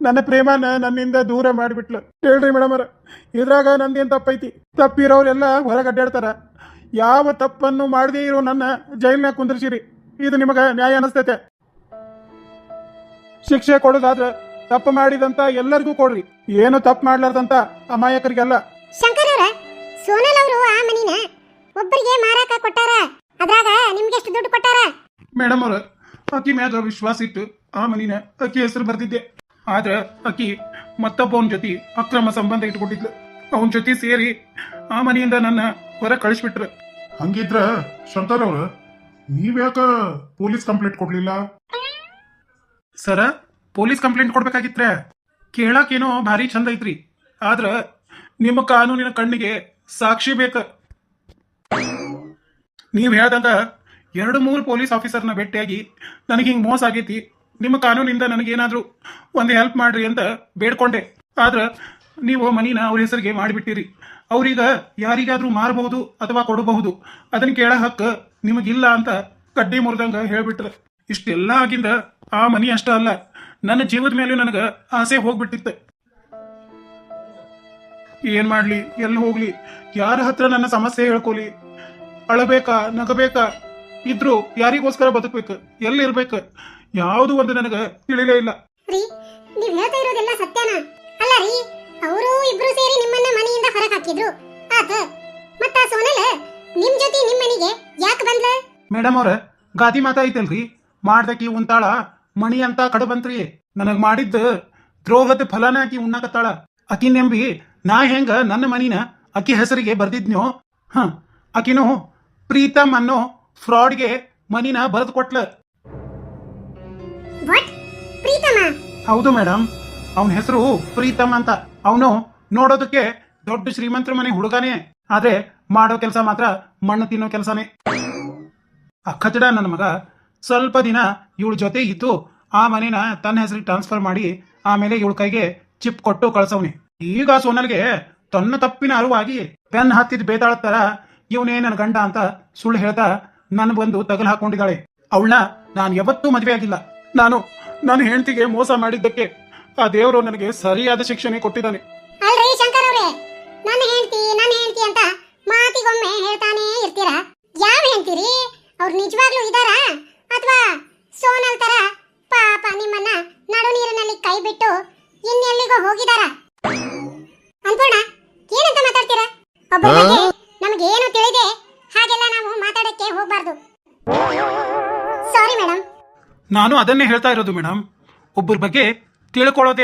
ನನ್ನ ಪ್ರೇಮನ ನನ್ನಿಂದ ದೂರ ಮಾಡಿಬಿಟ್ಲು. ಹೇಳ್ರಿ ಮೇಡಮರ ಇದ್ರಾಗ ನಂದೇನು ತಪ್ಪೈತಿ? ತಪ್ಪಿರೋರೆಲ್ಲ ಹೊರಗೆ ಅಡ್ಡಾಡ್ತಾರ ಯಾವ ತಪ್ಪನ್ನು ಮಾಡದೇ ಇರೋ ನನ್ನ ಜೈಲ್ನಾಗ ಕುಂದ್ರಿಸಿರಿ. ಇದು ನಿಮಗೆ ನ್ಯಾಯ ಅನಿಸ್ತೈತೆ. ಶಿಕ್ಷೆ ಕೊಡೋದಾದ್ರೆ ತಪ್ಪು ಮಾಡಿದಂತ ಎಲ್ಲರಿಗೂ ಕೊಡ್ರಿ. ಏನು ತಪ್ಪು ಮಾಡ್ಲಾರ್ದಂತ ಅಮಾಯಕರಿಗೆಲ್ಲ. ಶಂಕರ್ ಅವರ ಸೋನಲ್ ಅವರು ಆ ಮನಿನ ಒಬ್ಬರಿಗೆ ಮಾರಾಕ ಕೊಟ್ಟಾರ? ಅದ್ರಾಗ ನಿಮ್ಗೆ ಎಷ್ಟು ದುಡ್ಡು ಕೊಟ್ಟಾರ? ಮೇಡಮ್ ಅವ್ರ ಅಕ್ಕಿ ವಿಶ್ವಾಸ ಇಟ್ಟು ಆ ಮನಿನ ಅಕ್ಕಿ ಹೆಸರು ಬರ್ತಿದ್ದೆ ಆದ್ರ ಅಕ್ಕಿ ಮತ್ತೊಬ್ಬವನ ಜೊತೆ ಅಕ್ರಮ ಸಂಬಂಧ ಇಟ್ಕೊಂಡಿದ್ಲು. ಅವನ ಜೊತೆ ಸೇರಿ ಆ ಮನೆಯಿಂದ ನನ್ನ ಹೊರ ಕಳಿಸ್ಬಿಟ್ರು. ಹಂಗಿದ್ರ ಶಂಕರ್ ಅವ್ರ ನೀವ್ಯಾಕ ಪೊಲೀಸ್ ಕಂಪ್ಲೇಂಟ್ ಕೊಡ್ಲಿಲ್ಲ? ಸರ ಪೊಲೀಸ್ ಕಂಪ್ಲೇಂಟ್ ಕೊಡ್ಬೇಕಾಗಿತ್ರ ಕೇಳಕ್ಕೇನೋ ಭಾರಿ ಚಂದ ಐತ್ರಿ. ಆದ್ರ ನಿಮ್ಮ ಕಾನೂನಿನ ಕಣ್ಣಿಗೆ ಸಾಕ್ಷಿ ಬೇಕ. ನೀವ್ ಹೇಳ್ದಂಗ ಎರಡು ಮೂರು ಪೊಲೀಸ್ ಆಫೀಸರ್ನ ಭೇಟಿಯಾಗಿ ನನಗೆ ಹಿಂಗೆ ಮೋಸ ಆಗೈತಿ. ನಿಮ್ಮ ಕಾನೂನಿಂದ ನನಗೇನಾದರೂ ಒಂದು ಹೆಲ್ಪ್ ಮಾಡ್ರಿ ಅಂತ ಬೇಡ್ಕೊಂಡೆ. ಆದ್ರ ನೀವು ಮನಿನ ಅವ್ರ ಹೆಸರಿಗೆ ಮಾಡಿಬಿಟ್ಟಿರಿ. ಅವ್ರೀಗ ಯಾರಿಗಾದ್ರೂ ಮಾರಬಹುದು ಅಥವಾ ಕೊಡಬಹುದು. ಅದನ್ನ ಕೇಳ ಹಕ್ಕು ನಿಮಗಿಲ್ಲ ಅಂತ ಕಡ್ಡಿ ಮುರಿದಂಗ ಹೇಳ್ಬಿಟ್ರ. ಇಷ್ಟೆಲ್ಲ ಆಗಿಂದ ಆ ಮನಿ ಅಷ್ಟ ಅಲ್ಲ, ನನ್ನ ಜೀವದ ಮೇಲೆ ನನಗೆ ಆಸೆ ಹೋಗ್ಬಿಟ್ಟಿತ್ತು. ಏನ್ ಮಾಡ್ಲಿ, ಎಲ್ಲಿ ಹೋಗ್ಲಿ, ಯಾರ ಹತ್ರ ನನ್ನ ಸಮಸ್ಯೆ ಹೇಳ್ಕೊಲಿ? ಅಳಬೇಕಾ, ನಗಬೇಕಾ? ಇದ್ರು ಯಾರಿಗೋಸ್ಕರ ಬದುಕಬೇಕು, ಎಲ್ಲಿ ಇರ್ಬೇಕು? ಯಾವುದು ಒಂದು ನನಗೆ ತಿಳಿಲೇ ಇಲ್ಲ. ರೀ ನೀವ್ ಹೇಳ್ತಾ ಇರೋದೆಲ್ಲ ಸತ್ಯನಾ? ಅಲ್ಲ ರೀ ಅವರು ಇಬ್ರು ಸೇರಿ ನಿಮ್ಮನ್ನ ಮನೆಯಿಂದ ಹೊರಗೆ ಹಾಕಿದ್ರು. ಆತ ಮತ್ತ ಸೋನಲ್ ನಿಮ್ ಜೊತೆ ನಿಮ್ ಮನೆಗೆ ಯಾಕೆ ಬಂದ್ಲ? ಮೇಡಮ್ ಅವ್ರ ಗಾದಿ ಮಾತಾ ಐತಲ್ರಿ? ಮಾಡ್ದಕಿ ಉಂತಾಳ ಮಣಿ ಅಂತ ಕಡು ಬಂತ್ರಿ ನನಗ್ ಮಾಡಿದ್ದ ದ್ರೋಹದ ಫಲನ ಆಕಿ ಉಣ್ಣಾಕತ್ತಾಳ. ಅಕಿ ನೆಂಬಿ ನಾ ಹೆಂಗ ನನ್ನ ಮನಿನ ಅಕಿ ಹೆಸರಿಗೆ ಬರ್ದಿದ್ನೋ ಹ ಅಕಿನೂ ಪ್ರೀತಮ್ ಅನ್ನೋ ಫ್ರಾಡ್ಗೆ ಮನಿನ ಬರೆದು ಕೊಟ್ಲ. ಹೌದು ಮೇಡಮ್ ಅವನ ಹೆಸರು ಪ್ರೀತಮ್ ಅಂತ. ಅವನು ನೋಡೋದಕ್ಕೆ ದೊಡ್ಡ ಶ್ರೀಮಂತರ ಮನೆ ಹುಡುಗನೇ. ಆದ್ರೆ ಮಾಡೋ ಕೆಲಸ ಮಾತ್ರ ಮಣ್ಣು ತಿನ್ನೋ ಕೆಲಸನೇ. ಆ ಕಚಡ ನನ್ನ ಮಗ, ಸ್ವಲ್ಪ ದಿನ ಇವಳ ಜೊತೆ ಇದ್ದು ಆ ಮನೇನ ತನ್ನ ಹೆಸರಿಗೆ ಟ್ರಾನ್ಸ್ಫರ್ ಮಾಡಿ ಆಮೇಲೆ ಇವಳ ಕೈಗೆ ಚಿಪ್ ಕೊಟ್ಟು ಕಳ್ಸವ್ನಿ. ಈಗ ಸೋನಲ್ಗೆ ತನ್ನ ತಪ್ಪಿನ ಅರಿವಾಗಿ ಪೆನ್ ಹತ್ತಿದ ಬೇತಾಳ ತರ ಇವನೇ ನನ್ನ ಗಂಡ ಅಂತ ಸುಳ್ಳು ಹೇಳ್ತಾ ನನ್ನ ಬಂದು ತಗಲ್ ಹಾಕೊಂಡಿದ್ದಾಳೆ. ಅವಳನ್ನ ನಾನು ಯಾವತ್ತೂ ಮದುವೆ ಆಗಿಲ್ಲ. ನಾನು ನನ್ನ ಹೆಂಡತಿಗೆ ಮೋಸ ಮಾಡಿದ್ದಕ್ಕೆ ಆ ದೇವರು ನನಗೆ ಸರಿಯಾದ ಶಿಕ್ಷಣೆ ಕೊಟ್ಟಿದ್ದಾನೆ. ಅಲ್ರಿ ಶಂಕರ್ ಅವರೇ ನನ್ನ ಹೆಂಡತಿ ನನ್ನ ಹೆಂಡತಿ ಅಂತ ಮಾತಿಗೊಮ್ಮೆ ಹೇಳ್ತಾನೆ ಇರ್ತೀರಾ? ಯಾವ ಹೆಂಡ್ತಿರಿ? ಅವ್ರು ನಿಜವಾಗ್ಲೂ ಇದಾರಾ? ಅಥವಾ ಸೋನಲ್ ತರ ಪಾಪ ನಿಮ್ಮನ್ನ ನಡು ನೀರಿನಲ್ಲಿ ಕೈ ಬಿಟ್ಟು ಇನ್ನೆಲ್ಲಿಗೋ ಹೋಗಿದಾರಾ? ಅನ್ಪೂರ್ಣ ಏನಂತ ಮಾತಾಡ್ತೀರಾ? ಒಬ್ಬರ ನಾನು ಅದನ್ನೇ ಹೇಳ್ತಾ ಇರೋದು ಮೇಡಮ್ ಒಬ್ಬರ ಬಗ್ಗೆ ತಿಳ್ಕೊಳ್ಳೋದೇ